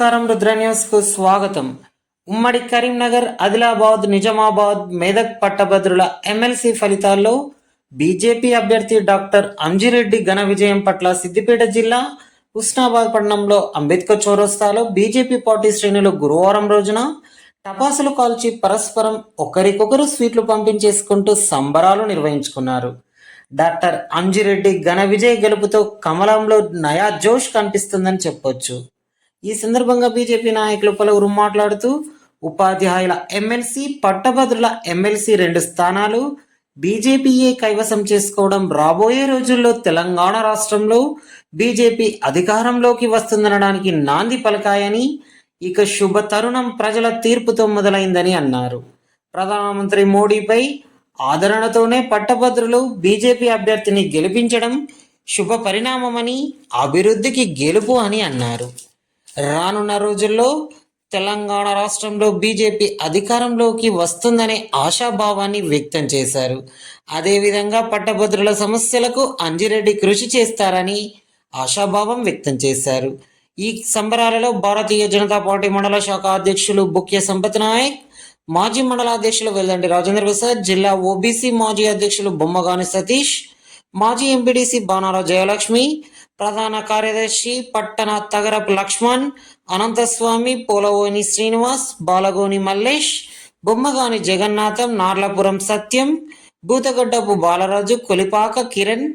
నమస్కారం రుద్ర న్యూస్కు స్వాగతం. ఉమ్మడి కరీంనగర్ ఆదిలాబాద్ నిజామాబాద్ మెదక్ పట్టభద్రుల ఎమ్మెల్సీ ఫలితాల్లో బీజేపీ అభ్యర్థి డాక్టర్ అంజిరెడ్డి ఘన విజయం పట్ల సిద్దిపేట జిల్లా హుస్నాబాద్ పట్టణంలో అంబేద్కర్ చౌరస్తాలో బీజేపీ పార్టీ శ్రేణులు గురువారం రోజున టపాసులు కాల్చి పరస్పరం ఒకరికొకరు స్వీట్లు పంపించేసుకుంటూ సంబరాలు నిర్వహించుకున్నారు. డాక్టర్ అంజిరెడ్డి ఘన విజయ్ గెలుపుతో కమలంలో నయా జోష్ కనిపిస్తుందని చెప్పొచ్చు. ఈ సందర్భంగా బీజేపీ నాయకులు పలువురు మాట్లాడుతూ ఉపాధ్యాయుల ఎమ్మెల్సీ పట్టభద్రుల ఎమ్మెల్సీ రెండు స్థానాలు బీజేపీయే కైవసం చేసుకోవడం రాబోయే రోజుల్లో తెలంగాణ రాష్ట్రంలో బీజేపీ అధికారంలోకి వస్తుందనడానికి నాంది పలకాయని ఇక శుభ తరుణం ప్రజల తీర్పుతో మొదలైందని అన్నారు. ప్రధానమంత్రి మోడీపై ఆదరణతోనే పట్టభద్రులు బీజేపీ అభ్యర్థిని గెలిపించడం శుభ పరిణామమని అభివృద్ధికి గెలుపు అని అన్నారు. రానున్న రోజుల్లో తెలంగాణ రాష్ట్రంలో బీజేపీ అధికారంలోకి వస్తుందనే ఆశాభావాన్ని వ్యక్తం చేశారు. అదేవిధంగా పట్టభద్రుల సమస్యలకు అంజిరెడ్డి కృషి చేస్తారని ఆశాభావం వ్యక్తం చేశారు. ఈ సంబరాలలో భారతీయ జనతా పార్టీ మండల శాఖ అధ్యక్షులు బుక్య సంపత్ నాయక్ మాజీ మండల అధ్యక్షులు వెల్లండి రాజేంద్ర ప్రసాద్ జిల్లా ఓబీసీ మాజీ అధ్యక్షులు బొమ్మగాని సతీష్ మాజీ ఎంపీడీసీ బాణాల జయలక్ష్మి ప్రధాన కార్యదర్శి పట్టణ తగరపు లక్ష్మణ్ అనంతస్వామి పోలవోని శ్రీనివాస్ బాలగోని మల్లేష్ బొమ్మగాని జగన్నాథం నార్లపురం సత్యం బూతగడ్డపు బాలరాజు కొలిపాక కిరణ్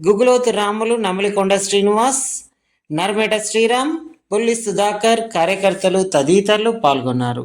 గుగులోతు రాములు నమలికొండ శ్రీనివాస్ నర్మేట శ్రీరామ్ బొల్లి సుధాకర్ కార్యకర్తలు తదితరులు పాల్గొన్నారు.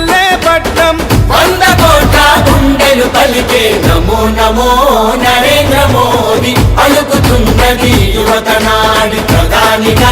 అందుకే నమో నమో నరేంద్ర మోదీ అలుకుతున్నది యువత నాడు ప్రధానిగా.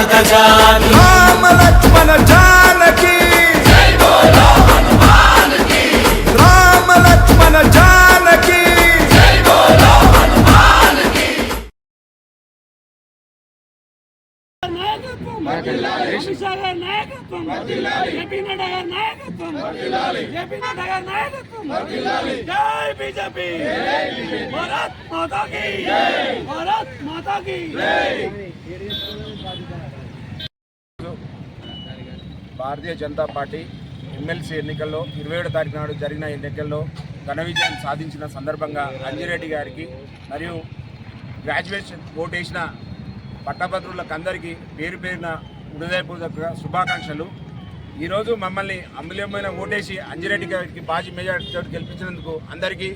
భరత జాతి రామ లక్ష్మణ జానకి రామ లక్ష్మణ జానకి నాయకత్వం అమిత్ షా గారి నాయకత్వం జేపీ నడ్డా గారి నాయకత్వం జేపీ నడ్డా గారి నాయకత్వం Jai BJP Bharat Mata key Bharat Mata key Bharatiya Janata party MLC ఎన్నికల్లో ఇరవై ఏడో తారీఖు నాడు జరిగిన ఎన్నికల్లో ఘన విజయం సాధించిన సందర్భంగా అంజిరెడ్డి గారికి మరియు గ్రాడ్యుయేషన్ ఓటేసిన పట్టభద్రులకు అందరికీ పేరు పేరిన హృదయపూర్వక శుభాకాంక్షలు. ఈరోజు మమ్మల్ని అమూల్యమైన ఓటేసి అంజిరెడ్డి గారికి బాజీ మెజార్టీతో గెలిపించినందుకు అందరికీ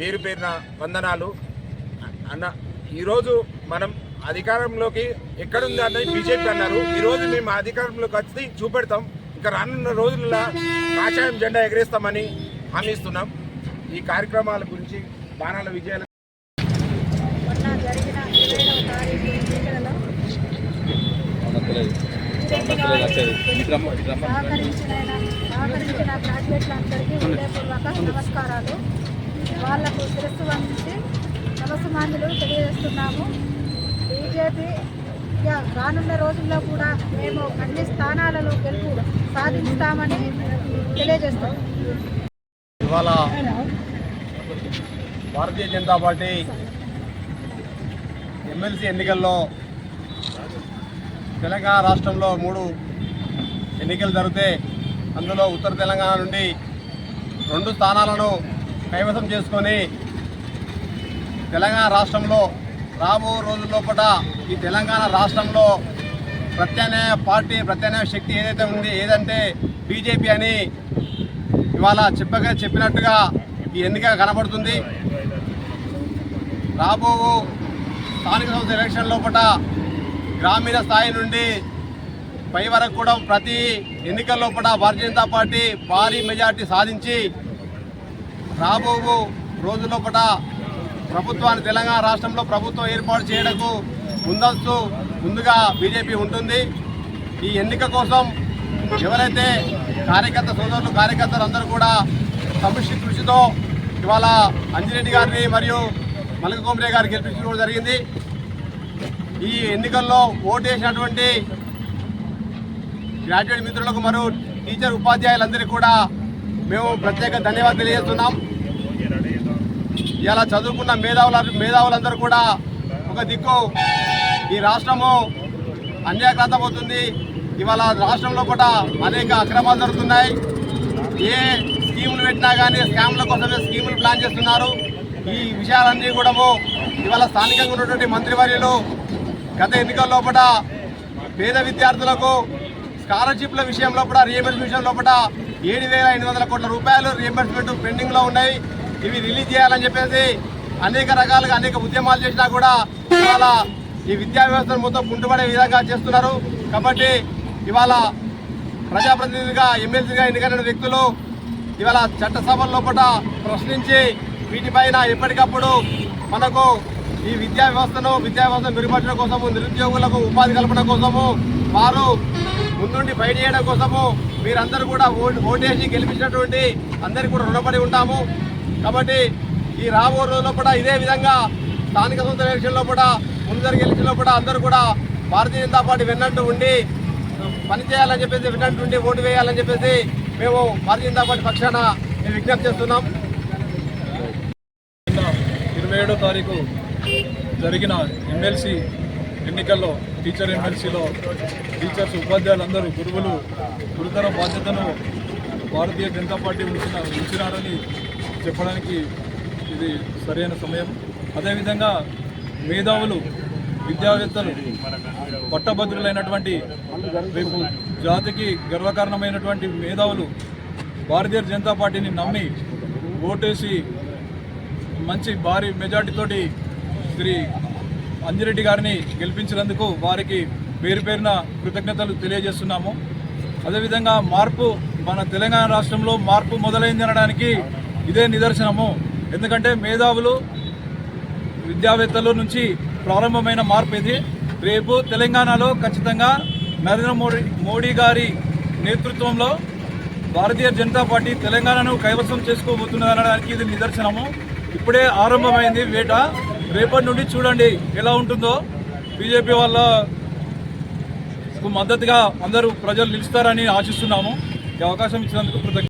పేరు పేరిన వందనాలు. అన్న ఈరోజు మనం అధికారంలోకి ఎక్కడుంది అన్నది బీజేపీ అన్నారు. ఈరోజు మేము అధికారంలోకి వచ్చి చూపెడతాం. ఇంకా రానున్న రోజుల్లో కాషాయం జెండా ఎగరేస్తామని హామీ ఇస్తున్నాం. ఈ కార్యక్రమాల గురించి బాణాల విజయాల సహకరించిన గ్రాడ్యుయేట్లందరికీ హృదయపూర్వక నమస్కారాలు. వాళ్ళకు శిరస్సు వంచి నమస్మాన్యులు తెలియజేస్తున్నాము. బీజేపీ రానున్న రోజుల్లో కూడా మేము అన్ని స్థానాలలో గెలుపు సాధిస్తామని తెలియజేస్తాం. ఇవాళ భారతీయ జనతా పార్టీ ఎమ్మెల్సీ ఎన్నికల్లో తెలంగాణ రాష్ట్రంలో మూడు ఎన్నికలు జరిగితే అందులో ఉత్తర తెలంగాణ నుండి రెండు స్థానాలను కైవసం చేసుకొని తెలంగాణ రాష్ట్రంలో రాబో రోజుల లోపల ఈ తెలంగాణ రాష్ట్రంలో ప్రత్యామ్నాయ పార్టీ ప్రత్యామ్నాయ శక్తి ఏదైతే ఉంది ఏదంటే బీజేపీ అని ఇవాళ చెప్పగా చెప్పినట్టుగా ఈ ఎన్నిక కనబడుతుంది. రాబో స్థానిక సంస్థ ఎలక్షన్ లోపల గ్రామీణ స్థాయి నుండి పై వరకు కూడా ప్రతి ఎన్నికల లోపల భారతీయ జనతా పార్టీ భారీ మెజార్టీ సాధించి రాబో రోజు లోపల ప్రభుత్వాన్ని తెలంగాణ రాష్ట్రంలో ప్రభుత్వం ఏర్పాటు చేయడకు ముందస్తు ముందుగా బీజేపీ ఉంటుంది. ఈ ఎన్నిక కోసం ఎవరైతే కార్యకర్త సోదరులు కార్యకర్తలు అందరూ కూడా సమిష్టి కృషితో ఇవాళ అంజిరెడ్డి గారిని మరియు మల్లిక కోమరే గారిని గెలిపించడం జరిగింది. ఈ ఎన్నికల్లో ఓటేసినటువంటి గ్రాడ్యుయేట్ మిత్రులకు మరియు టీచర్ ఉపాధ్యాయులందరికీ కూడా మేము ప్రత్యేక ధన్యవాదాలు తెలియజేస్తున్నాం. ఇలా చదువుకున్న మేధావుల మేధావులందరూ కూడా ఒక దిక్కు. ఈ రాష్ట్రము అన్యాక్రాంతమవుతుంది ఇవాళ రాష్ట్రంలో కూడా అనేక అక్రమాలు జరుగుతున్నాయి. ఏ స్కీములు పెట్టినా కానీ స్కామ్ల కోసమే స్కీములు ప్లాన్ చేస్తున్నారు. ఈ విషయాలన్నీ కూడా ఇవాళ స్థానికంగా ఉన్నటువంటి మంత్రివర్యులు గత ఎన్నికల లోపల పేద విద్యార్థులకు స్కాలర్షిప్ల విషయంలో కూడా రియంబర్స్మెంట్ విషయంలో కూడా ఏడు వేల ఎనిమిది వందల కోట్ల రూపాయలు రియంబర్స్మెంట్ పెండింగ్లో ఉన్నాయి. ఇవి రిలీజ్ చేయాలని చెప్పేసి అనేక రకాలుగా అనేక ఉద్యమాలు చేసినా కూడా ఇవాళ ఈ విద్యా వ్యవస్థను మొత్తం కుంటుపడే విధంగా చేస్తున్నారు. కాబట్టి ఇవాళ ప్రజాప్రతినిధిగా ఎమ్మెల్సీగా ఎన్నికైన వ్యక్తులు ఇవాళ చట్టసభల లోపల ప్రశ్నించి వీటిపైన ఎప్పటికప్పుడు మనకు ఈ విద్యా వ్యవస్థను విద్యా వ్యవస్థను మెరుగుపరచడం కోసము నిరుద్యోగులకు ఉపాధి కల్పన కోసము వారు ముందుండి ఫైట్ చేయడం కోసము మీరందరూ కూడా ఓటేసి గెలిపించినటువంటి అందరికీ కూడా రుణపడి ఉంటాము. కాబట్టి ఈ రాబో రోజుల్లో కూడా ఇదే విధంగా స్థానిక సంస్థల ఎలక్షన్లో కూడా ముందు జరిగే ఎలక్షన్లో కూడా అందరూ కూడా భారతీయ జనతా పార్టీ విన్నట్టు ఉండి పని చేయాలని చెప్పేసి విన్నట్టు ఉండి ఓటు వేయాలని చెప్పేసి మేము భారతీయ జనతా పార్టీ పక్షాన మేము విజ్ఞప్తి చేస్తున్నాం. ఇరవై ఏడో తారీఖు జరిగిన ఎమ్మెల్సీ ఎన్నికల్లో టీచర్ ఎమ్మెల్సీలో టీచర్స్ ఉపాధ్యాయులందరూ గురువులు గురుతర బాధ్యతను భారతీయ జనతా పార్టీ ఉంచిన ఉంచినారని చెప్పడానికి ఇది సరైన సమయం. అదేవిధంగా మేధావులు విద్యావేత్తలు పట్టభద్రులైనటువంటి రేపు జాతికి గర్వకారణమైనటువంటి మేధావులు భారతీయ జనతా పార్టీని నమ్మి ఓటేసి మంచి భారీ మెజార్టీతోటి శ్రీ అంజిరెడ్డి గారిని గెలిపించినందుకు వారికి పేరు పేరున కృతజ్ఞతలు తెలియజేస్తున్నాము. అదేవిధంగా మార్పు మన తెలంగాణ రాష్ట్రంలో మార్పు మొదలైంది అనడానికి ఇదే నిదర్శనము. ఎందుకంటే మేధావులు విద్యావేత్తల నుంచి ప్రారంభమైన మార్పు ఇది. రేపు తెలంగాణలో ఖచ్చితంగా నరేంద్ర మోడీ మోడీ గారి నేతృత్వంలో భారతీయ జనతా పార్టీ తెలంగాణను కైవసం చేసుకోబోతున్నదనడానికి ఇది నిదర్శనము. ఇప్పుడే ఆరంభమైంది వేట. రేపటి నుండి చూడండి ఎలా ఉంటుందో. బీజేపీ వాళ్ళకు మద్దతుగా అందరూ ప్రజలు నిలుస్తారని ఆశిస్తున్నాము. ఈ అవకాశం ఇచ్చినందుకు కృతజ్ఞత